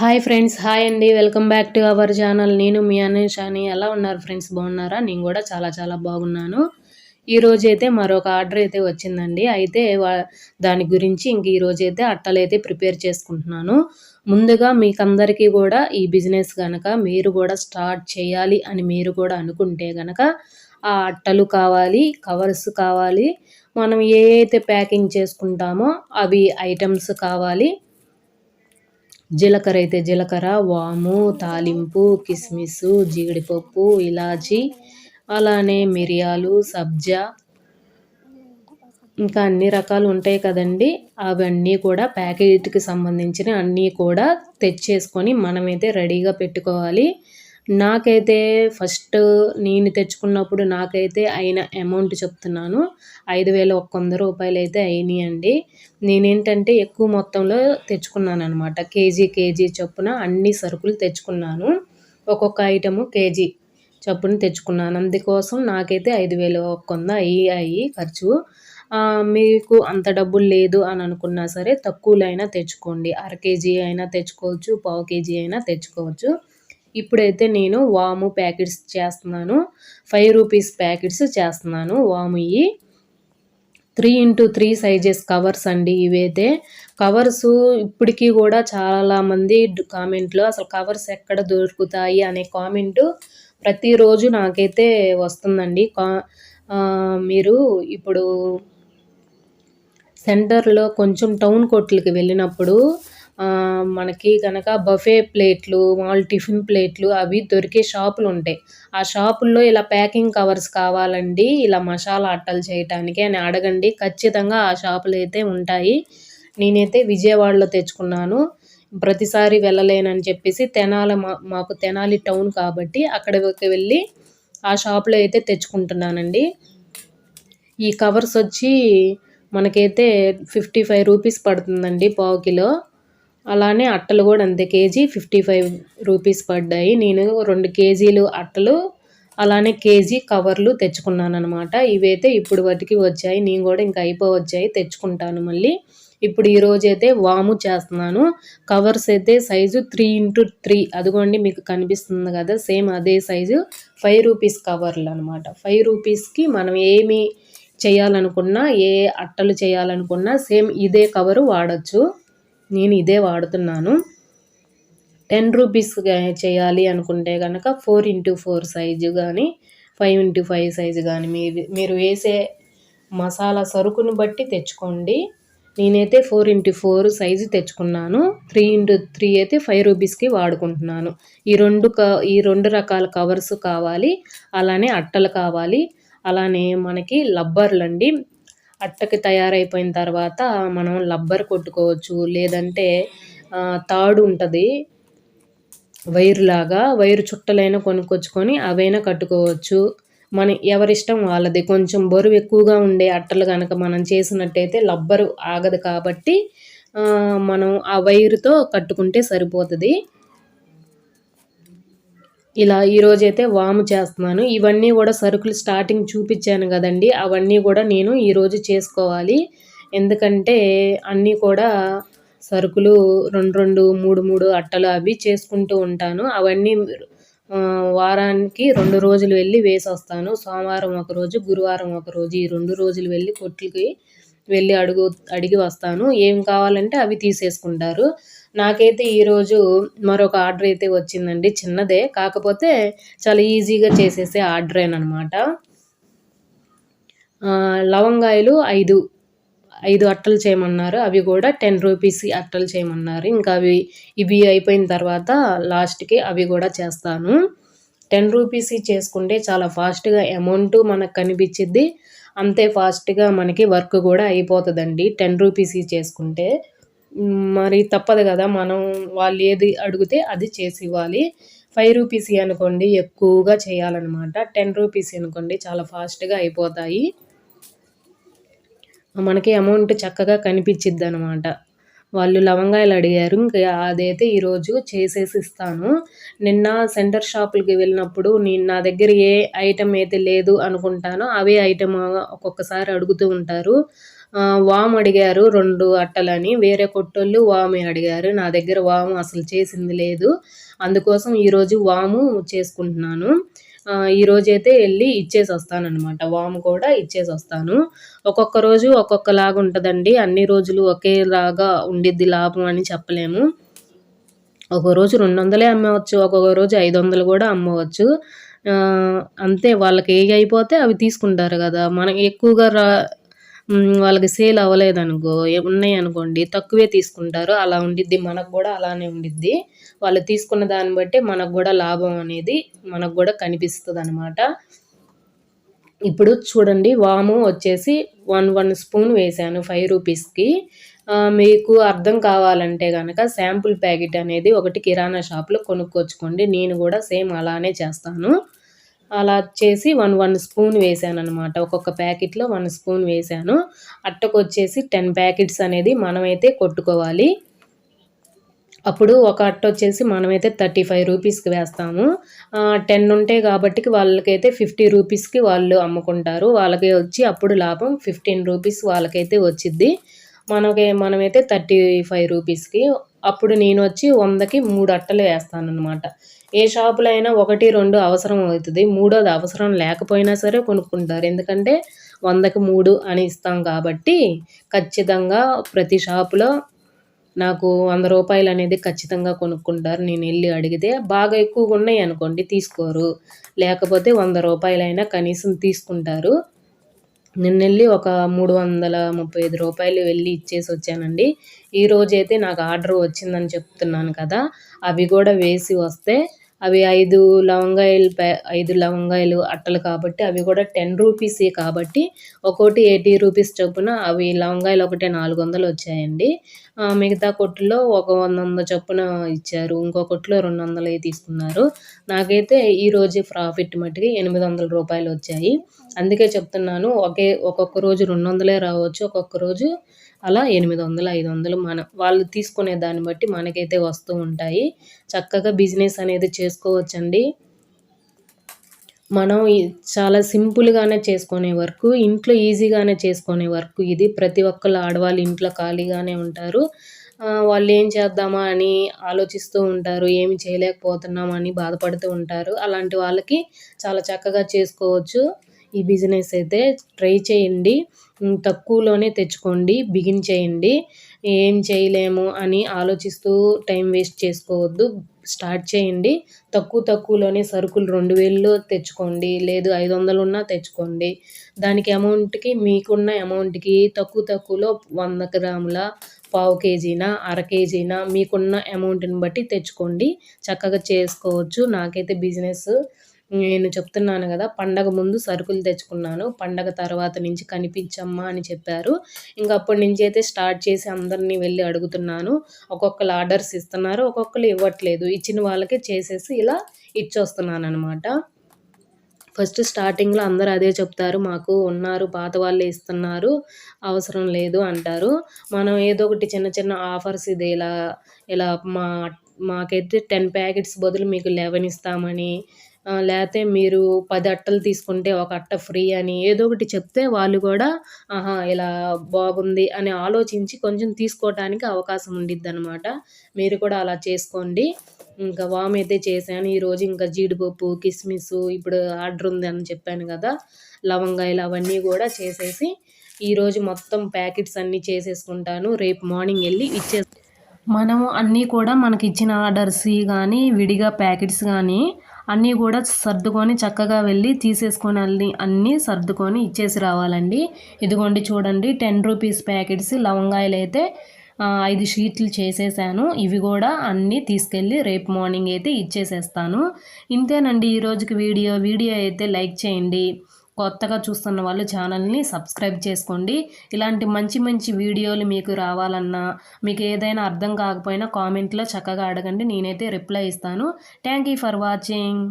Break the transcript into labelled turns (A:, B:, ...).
A: Hi friends hi అండి. Welcome back to our channel. నేను మీ అనేష్. అని ఎలా ఉన్నారు ఫ్రెండ్స్? బాగున్నారా? నేను కూడా చాలా చాలా బాగున్నాను. ఈరోజు అయితే మరొక ఆర్డర్ అయితే వచ్చిందండి. అయితే దాని గురించి ఇంక ఈరోజు అయితే అట్టలు అయితే ప్రిపేర్ చేసుకుంటున్నాను. ముందుగా మీకు అందరికీ కూడా ఈ బిజినెస్ కనుక మీరు కూడా స్టార్ట్ చేయాలి అని మీరు కూడా అనుకుంటే కనుక ఆ అట్టలు కావాలి కవర్స్ కావాలి మనం ఏ అయితే ప్యాకింగ్ చేసుకుంటామో అవి ఐటమ్స్ కావాలి. జీలకర్ర అయితే జీలకర్ర వాము తాలింపు కిస్మిస్ జీడిపప్పు ఇలాచి అలానే మిరియాలు సబ్జా. ఇంకా అన్ని రకాలు ఉంటాయి కదండి. అవన్నీ కూడా ప్యాకెట్కి సంబంధించిన అన్నీ కూడా తెచ్చేసుకొని మనమైతే రెడీగా పెట్టుకోవాలి. నాకైతే ఫస్ట్ నేను తెచ్చుకున్నప్పుడు నాకైతే అయిన అమౌంట్ చెప్తున్నాను. ఐదు వేల ఒక్క వంద రూపాయలు అయితే అయినాయి అండి. నేనేంటంటే ఎక్కువ మొత్తంలో తెచ్చుకున్నాను అనమాట కేజీ కేజీ చొప్పున అన్ని సరుకులు తెచ్చుకున్నాను. ఒక్కొక్క ఐటము కేజీ చొప్పున తెచ్చుకున్నాను. అందుకోసం నాకైతే ఐదు వేల ఒక్క వంద అయ్యాయి ఖర్చు. మీకు అంత డబ్బులు లేదు అని అనుకున్నా సరే తక్కువలో అయినా తెచ్చుకోండి. అర కేజీ అయినా తెచ్చుకోవచ్చు పావు కేజీ అయినా తెచ్చుకోవచ్చు. ఇప్పుడైతే నేను వాము ప్యాకెట్స్ చేస్తున్నాను. ఫైవ్ రూపీస్ ప్యాకెట్స్ చేస్తున్నాను వాము ఇవి. Three into three sizes covers అండి ఇవైతే. కవర్స్ ఇప్పటికీ కూడా చాలామంది కామెంట్లో అసలు కవర్స్ ఎక్కడ దొరుకుతాయి అనే కామెంటు ప్రతిరోజు నాకైతే వస్తుందండి. కా మీరు ఇప్పుడు సెంటర్లో కొంచెం టౌన్ కోట్లకి వెళ్ళినప్పుడు మనకి కనుక బఫే ప్లేట్లు మామూలు టిఫిన్ ప్లేట్లు అవి దొరికే షాపులు ఉంటాయి. ఆ షాపుల్లో ఇలా ప్యాకింగ్ కవర్స్ కావాలండి ఇలా మసాలా అట్టలు చేయటానికి అని అడగండి. ఖచ్చితంగా ఆ షాపులు అయితే ఉంటాయి. నేనైతే విజయవాడలో తెచ్చుకున్నాను. ప్రతిసారి వెళ్ళలేనని చెప్పేసి తెనాలి మా మాకు తెనాలి టౌన్ కాబట్టి అక్కడికి వెళ్ళి ఆ షాప్లో అయితే తెచ్చుకుంటున్నానండి. ఈ కవర్స్ వచ్చి మనకైతే ఫిఫ్టీ ఫైవ్ రూపీస్ పడుతుందండి పావు కిలో. అలానే అట్టలు కూడా అంతే. కేజీ ఫిఫ్టీ ఫైవ్ రూపీస్ పడ్డాయి. నేను రెండు కేజీలు అట్టలు అలానే కేజీ కవర్లు తెచ్చుకున్నాను అనమాట ఇవైతే ఇప్పుడు వాటికి వచ్చాయి. నేను కూడా ఇంకా అయిపోవచ్చాయి. తెచ్చుకుంటాను మళ్ళీ. ఇప్పుడు ఈరోజు అయితే వాము చేస్తున్నాను. కవర్స్ అయితే సైజు త్రీ ఇంటూ త్రీ. అదిగోండి మీకు కనిపిస్తుంది కదా సేమ్ అదే సైజు. ఫైవ్ రూపీస్ కవర్లు అనమాట ఫైవ్ రూపీస్కి మనం ఏమి చేయాలనుకున్నా ఏ అట్టలు చేయాలనుకున్నా సేమ్ ఇదే కవరు వాడచ్చు. నేను ఇదే వాడుతున్నాను. టెన్ రూపీస్ చేయాలి అనుకుంటే కనుక ఫోర్ ఇంటూ ఫోర్ సైజు కానీ ఫైవ్ ఇంటూ ఫైవ్ సైజు కానీ మీరు మీరు వేసే మసాలా సరుకును బట్టి తెచ్చుకోండి. నేనైతే ఫోర్ ఇంటూ ఫోర్ సైజు తెచ్చుకున్నాను. త్రీ ఇంటూ త్రీ అయితే ఫైవ్ రూపీస్కి వాడుకుంటున్నాను. ఈ రెండు క ఈ రెండు రకాల కవర్స్ కావాలి. అలానే అట్టలు కావాలి. అలానే మనకి లబ్బర్లు అండి. అట్టకి తయారైపోయిన తర్వాత మనం లబ్బర్ కొట్టుకోవచ్చు లేదంటే తాడు ఉంటుంది. వైరులాగా వైరు చుట్టలైనా కొనుక్కొచ్చుకొని అవైనా కట్టుకోవచ్చు. మన ఎవరిష్టం వాళ్ళది. కొంచెం బరువు ఎక్కువగా ఉండే అట్టలు కనుక మనం చేసినట్టయితే లబ్బరు ఆగదు కాబట్టి మనం ఆ వైరుతో కట్టుకుంటే సరిపోతుంది. ఇలా ఈరోజైతే వాము చేస్తున్నాను. ఇవన్నీ కూడా సరుకులు స్టార్టింగ్ చూపించాను కదండి. అవన్నీ కూడా నేను ఈరోజు చేసుకోవాలి. ఎందుకంటే అన్నీ కూడా సరుకులు రెండు రెండు మూడు మూడు అట్టలు అవి చేసుకుంటూ ఉంటాను. అవన్నీ వారానికి రెండు రోజులు వెళ్ళి వేసి వస్తాను సోమవారం ఒక రోజు గురువారం ఒక రోజు ఈ రెండు రోజులు వెళ్ళి కొట్లకి వెళ్ళి అడుగు అడిగి వస్తాను. ఏం కావాలంటే అవి తీసేసుకుంటారు. నాకైతే ఈరోజు మరొక ఆర్డర్ అయితే వచ్చిందండి. చిన్నదే. కాకపోతే చాలా ఈజీగా చేసేసే ఆర్డర్ అనమాట లవంగాయలు ఐదు. ఐదు అట్టలు చేయమన్నారు. అవి కూడా టెన్ రూపీస్ అట్టలు చేయమన్నారు. ఇంకా అవి ఇవి అయిపోయిన తర్వాత లాస్ట్కి అవి కూడా చేస్తాను. టెన్ రూపీస్ చేసుకుంటే చాలా ఫాస్ట్గా అమౌంట్ మనకు కనిపించిద్ది. అంతే ఫాస్ట్గా మనకి వర్క్ కూడా అయిపోతుందండి. టెన్ రూపీస్ చేసుకుంటే. మరి తప్పదు కదా మనం వాళ్ళు ఏది అడిగితే అది చేసి ఇవ్వాలి. ఫైవ్ రూపీస్ అనుకోండి ఎక్కువగా చేయాలన్నమాట. టెన్ రూపీస్ అనుకోండి చాలా ఫాస్ట్గా అయిపోతాయి. మనకి అమౌంట్ చక్కగా కనిపించిద్ది అనమాట వాళ్ళు లవంగాయలు అడిగారు ఇంకా అదైతే ఈరోజు చేసేసి ఇస్తాను. నిన్న సెంటర్ షాపులకి వెళ్ళినప్పుడు నేను నా దగ్గర ఏ ఐటెం అయితే లేదు అనుకుంటానో అవే ఐటెం ఒక్కొక్కసారి అడుగుతూ ఉంటారు. వాము అడిగారు రెండు అట్టలని. వేరే కొట్టోళ్ళు వామే అడిగారు. నా దగ్గర వాము అసలు చేసింది లేదు. అందుకోసం ఈరోజు వాము చేసుకుంటున్నాను. ఈరోజైతే వెళ్ళి ఇచ్చేసి వస్తానమాట వాము కూడా ఇచ్చేసి వస్తాను ఒక్కొక్క రోజు ఒక్కొక్కలాగా ఉంటుందండి. అన్ని రోజులు ఒకేలాగా ఉండిద్ది లాభం అని చెప్పలేము. ఒక రోజు రెండు వందలే అమ్మవచ్చు. ఒక్కొక్క రోజు ఐదు వందలు కూడా అమ్మవచ్చు. అంతే. వాళ్ళకి ఏ అయిపోతే అవి తీసుకుంటారు కదా. మనం ఎక్కువగా రా వాళ్ళకి సేల్ అవ్వలేదనుకో ఉన్నాయి అనుకోండి తక్కువే తీసుకుంటారు అలా ఉండిద్ది మనకు కూడా అలానే ఉండిద్ది. వాళ్ళు తీసుకున్న దాన్ని బట్టి మనకు కూడా లాభం అనేది మనకు కూడా కనిపిస్తుంది అనమాట ఇప్పుడు చూడండి వాము వచ్చేసి వన్ వన్ స్పూన్ వేసాను ఫైవ్ రూపీస్కి. మీకు అర్థం కావాలంటే కనుక శాంపుల్ ప్యాకెట్ అనేది ఒకటి కిరాణా షాప్లో కొనుక్కొచ్చుకోండి నేను కూడా సేమ్ అలానే చేస్తాను. అలా చేసి వన్ వన్ స్పూన్ వేసాను అనమాట ఒక్కొక్క ప్యాకెట్లో వన్ స్పూన్ వేసాను. అట్టకు వచ్చేసి టెన్ ప్యాకెట్స్ అనేది మనమైతే కొట్టుకోవాలి. అప్పుడు ఒక అట్ట వచ్చేసి మనమైతే థర్టీ ఫైవ్ రూపీస్కి వేస్తాము. టెన్ ఉంటాయి కాబట్టి వాళ్ళకైతే ఫిఫ్టీ రూపీస్కి వాళ్ళు అమ్ముకుంటారు. వాళ్ళకి వచ్చి అప్పుడు లాభం ఫిఫ్టీన్ రూపీస్ వాళ్ళకైతే వచ్చిద్ది. మనకి మనమైతే థర్టీ ఫైవ్ రూపీస్కి. అప్పుడు నేను వచ్చి వందకి మూడు అట్టలు వేస్తాను అనమాట ఏ షాపులో అయినా ఒకటి రెండు అవసరం అవుతుంది. మూడోది అవసరం లేకపోయినా సరే కొనుక్కుంటారు. ఎందుకంటే వందకి మూడు అని ఇస్తాం కాబట్టి ఖచ్చితంగా ప్రతి షాపులో నాకు వంద రూపాయలు అనేది ఖచ్చితంగా కొనుక్కుంటారు. నేను వెళ్ళి అడిగితే బాగా ఎక్కువగా ఉన్నాయి అనుకోండి తీసుకోరు. లేకపోతే వంద రూపాయలైనా కనీసం తీసుకుంటారు. నిన్న వెళ్ళి ఒక మూడు వందల ముప్పై ఐదు రూపాయలు వెళ్ళి ఇచ్చేసి వచ్చానండి ఈరోజైతే నాకు ఆర్డర్ వచ్చిందని చెప్తున్నాను కదా. అవి కూడా వేసి వస్తే అవి ఐదు లవంగాయలు ఐదు లవంగాయలు అట్టలు కాబట్టి అవి కూడా టెన్ రూపీసే కాబట్టి ఒక్కోటి ఎయిటీ రూపీస్ చొప్పున అవి లవంగాయలు ఒకటే నాలుగు వందలు వచ్చాయండి. మిగతా కొట్టులో ఒక వంద వంద చొప్పున ఇచ్చారు. ఇంకో కొట్టులో రెండు వందలు తీసుకున్నారు. నాకైతే ఈరోజు ప్రాఫిట్ మట్టుకి ఎనిమిది వందల రూపాయలు వచ్చాయి. అందుకే చెప్తున్నాను ఒకే ఒక్కొక్క రోజు రెండు వందలే రావచ్చు ఒక్కొక్క రోజు అలా ఎనిమిది వందలు ఐదు వందలు మనం వాళ్ళు తీసుకునే దాన్ని బట్టి మనకైతే వస్తూ ఉంటాయి. చక్కగా బిజినెస్ అనేది చేసుకోవచ్చండి. మనం చాలా సింపుల్గానే చేసుకునే వర్క్ ఇంట్లో ఈజీగానే చేసుకునే వర్క్ ఇది. ప్రతి ఒక్కళ్ళు ఆడవాళ్ళు ఇంట్లో ఖాళీగానే ఉంటారు. వాళ్ళు ఏం చేద్దామా అని ఆలోచిస్తూ ఉంటారు. ఏమి చేయలేకపోతున్నాం అని బాధపడుతూ ఉంటారు. అలాంటి వాళ్ళకి చాలా చక్కగా చేసుకోవచ్చు. ఈ బిజినెస్ అయితే ట్రై చేయండి. తక్కువలోనే తెచ్చుకోండి. బిగిన్ చేయండి. ఏం చేయలేము అని ఆలోచిస్తూ టైం వేస్ట్ చేసుకోవద్దు. స్టార్ట్ చేయండి. తక్కువ తక్కువలోనే సరుకులు రెండు వేల్లో తెచ్చుకోండి. లేదు ఐదు వందలు ఉన్నా తెచ్చుకోండి. దానికి అమౌంట్కి మీకున్న అమౌంట్కి తక్కువ తక్కువలో వంద గ్రాముల పావు కేజీనా అర కేజీనా మీకున్న అమౌంట్ని బట్టి తెచ్చుకోండి. చక్కగా చేసుకోవచ్చు. నాకైతే బిజినెస్ నేను చెప్తున్నాను కదా పండగ ముందు సరుకులు తెచ్చుకున్నాను. పండగ తర్వాత నుంచి కనిపించమ్మా అని చెప్పారు. ఇంకా అప్పటి నుంచి అయితే స్టార్ట్ చేసి అందరినీ వెళ్ళి అడుగుతున్నాను. ఒక్కొక్కరు ఆర్డర్స్ ఇస్తున్నారు ఒక్కొక్కరు ఇవ్వట్లేదు. ఇచ్చిన వాళ్ళకే చేసేసి ఇలా ఇచ్చొస్తున్నాను అనమాట ఫస్ట్ స్టార్టింగ్లో అందరూ అదే చెప్తారు మాకు ఉన్నారు పాత వాళ్ళే ఇస్తున్నారు అవసరం లేదు అంటారు. మనం ఏదో ఒకటి చిన్న చిన్న ఆఫర్స్ ఇది ఇలా ఇలా మా మాకైతే టెన్ ప్యాకెట్స్ బదులు మీకు లెవెన్ ఇస్తామని లేకపోతే మీరు పది అట్టలు తీసుకుంటే ఒక అట్ట ఫ్రీ అని ఏదో ఒకటి చెప్తే వాళ్ళు కూడా ఆహా ఇలా బాగుంది అని ఆలోచించి కొంచెం తీసుకోవటానికి అవకాశం అనమాట మీరు కూడా అలా చేసుకోండి. ఇంకా వామ్ అయితే చేశాను. ఈరోజు ఇంకా జీడిపప్పు కిస్మిస్ ఇప్పుడు ఆర్డర్ ఉంది అని చెప్పాను కదా. లవంగాయలు అవన్నీ కూడా చేసేసి ఈరోజు మొత్తం ప్యాకెట్స్ అన్నీ చేసేసుకుంటాను. రేపు మార్నింగ్ వెళ్ళి ఇచ్చే మనము అన్నీ కూడా మనకి ఇచ్చిన ఆర్డర్స్ కానీ విడిగా ప్యాకెట్స్ కానీ అన్నీ కూడా సర్దుకొని చక్కగా వెళ్ళి తీసేసుకొని అన్ని అన్నీ సర్దుకొని ఇచ్చేసి రావాలండి. ఇదిగోండి చూడండి టెన్ రూపీస్ ప్యాకెట్స్ లవంగాయలు అయితే ఐదు షీట్లు చేసేసాను. ఇవి కూడా అన్నీ తీసుకెళ్ళి రేపు మార్నింగ్ అయితే ఇచ్చేసేస్తాను. ఇంతేనండి ఈరోజుకి వీడియో. వీడియో అయితే లైక్ చేయండి. కొత్తగా చూస్తున్న వాళ్ళు ఛానల్ని సబ్స్క్రైబ్ చేసుకోండి. ఇలాంటి మంచి మంచి వీడియోలు మీకు రావాలన్నా మీకు ఏదైనా అర్థం కాకపోయినా కామెంట్లో చక్కగా అడగండి. నేనైతే రిప్లై ఇస్తాను. Thank you for watching.